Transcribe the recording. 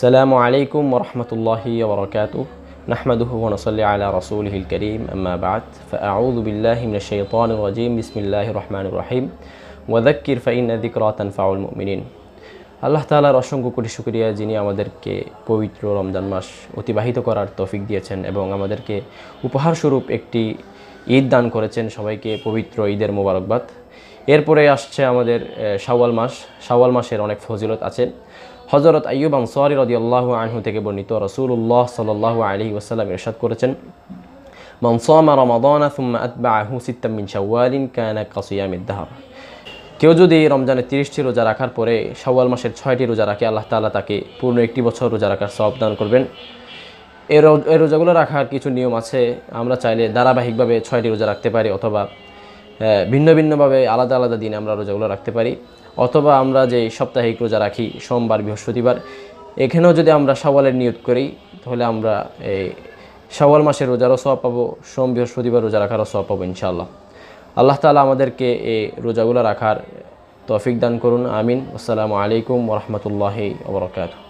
সালামু আলাইকুম রহমতুল্লাহি বরকাত নাহমাদুহু ওনসল্লি আলা রসুলহিল করিম আম্মাবাদ ফউদুবিল্লাহিমিনশাইতান রাজিম বিসমিল্লাহ রহমান রহিম ওয়াদাক্কির ফাইন দিকরা তানফাউল মুমিনিন আল্লাহ তালার অসংখ্য কোটি শুক্রিয়া যিনি আমাদেরকে পবিত্র রমজান মাস অতিবাহিত করার তফিক দিয়েছেন এবং আমাদেরকে উপহারস্বরূপ একটি ঈদ দান করেছেন সবাইকে পবিত্র ঈদের মোবারকবাদ। এরপরে আসছে আমাদের শাওয়াল মাস। শাওয়াল মাসের অনেক ফজিলত আছে। হজরত আইয়ুব আনসারি আল্লাহ আনহু থেকে বর্ণিত রসুল্লাহ সাল্লাহ আলী ওসালাম এরশাদ করেছেন মনসামা রমাদানা সুম্মা আতবা আহু সিত্তামিন শাওয়ালিন কানা কাসিয়ামিদ্দাহার কেউ যদি রমজানের তিরিশটি রোজা রাখার পরে শাওয়াল মাসের ছয়টি রোজা রাখে, আল্লাহ তালা তাকে পূর্ণ একটি বছর রোজা রাখার সব দান করবেন। এই রোজাগুলো রাখার কিছু নিয়ম আছে। আমরা চাইলে ধারাবাহিকভাবে ছয়টি রোজা রাখতে পারি অথবা ভিন্ন ভিন্নভাবে আলাদা আলাদা দিনে আমরা রোজাগুলো রাখতে পারি। অথবা আমরা যে সাপ্তাহিক রোজা রাখি, সোমবার, বৃহস্পতিবার, এখানেও যদি আমরা শাওয়ালের নিয়ত করি, তাহলে আমরা এই শাওয়াল মাসের রোজারও সব পাবো, সোম, বৃহস্পতিবার রোজা রাখারও সব পাবো, ইনশাআল্লাহ। আল্লাহ তাআলা আমাদেরকে এই রোজাগুলো রাখার তৌফিক দান করুন, আমিন। আসসালামু আলাইকুম ওরহমতুল্লাহি ওবরাকাতুহ